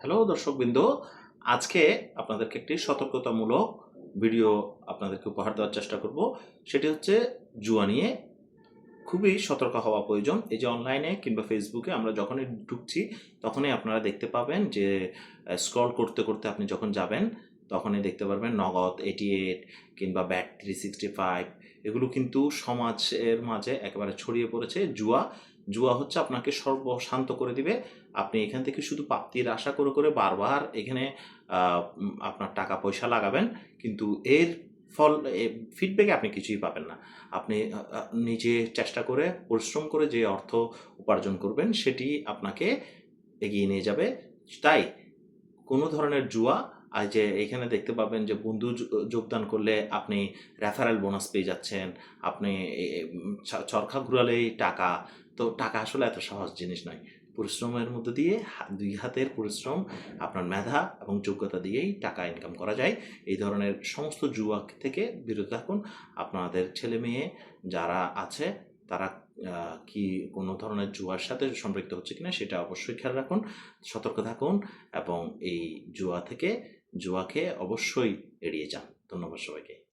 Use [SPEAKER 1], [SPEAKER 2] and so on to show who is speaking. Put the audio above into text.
[SPEAKER 1] Hello, দর্শকবৃন্দ। আজকে আপনাদেরকে একটি সতর্কতামূলক ভিডিও আপনাদেরকে উপহার দেওয়ার চেষ্টা করব। সেটি হচ্ছে জুয়া নিয়ে। খুবই সতর্ক হওয়া প্রয়োজন। এই যে অনলাইনে কিংবা ফেসবুকে আমরা যখনই ঢুকছি, তখনই আপনারা দেখতে পাবেন যে স্ক্রল করতে করতে আপনি যখন যাবেন তখনই দেখতে পারবেন নগদ এটি এইট কিংবা ব্যাট থ্রি সিক্সটি ফাইভ এগুলো কিন্তু সমাজের মাঝে একেবারে ছড়িয়ে পড়েছে। জুয়া জুয়া হচ্ছে আপনাকে সর্বশান্ত করে দিবে। আপনি এখান থেকে শুধু প্রাপ্তির আশা করে করে বারবার এখানে আপনার টাকা পয়সা লাগাবেন। কিন্তু এর ফল ফিডব্যাকে আপনি কিছুই পাবেন না। আপনি নিজে চেষ্টা করে, পরিশ্রম করে যে অর্থ উপার্জন করবেন, সেটি আপনাকে এগিয়ে নিয়ে যাবে। তাই কোনো ধরনের জুয়া আর যে এখানে দেখতে পাবেন যে বন্ধু যোগদান করলে আপনি রেফারেল বোনাস পেয়ে যাচ্ছেন। আপনি চরখা ঘুরালেই টাকা। তো টাকা আসলে এত সহজ জিনিস নয়। পরিশ্রমের মধ্যে দিয়ে দুই হাতের পরিশ্রম, আপনার মেধা এবং যোগ্যতা দিয়েই টাকা ইনকাম করা যায়। এই ধরনের সমস্ত জুয়া থেকে বিরত থাকুন। আপনাদের ছেলে মেয়ে যারা আছে, তারা কি কোনো ধরনের জুয়ার সাথে সম্পৃক্ত হচ্ছে কিনা সেটা অবশ্যই খেয়াল রাখুন। সতর্ক থাকুন এবং এই জুয়া থেকে জুয়াকে অবশ্যই এড়িয়ে যান। ধন্যবাদ সবাইকে।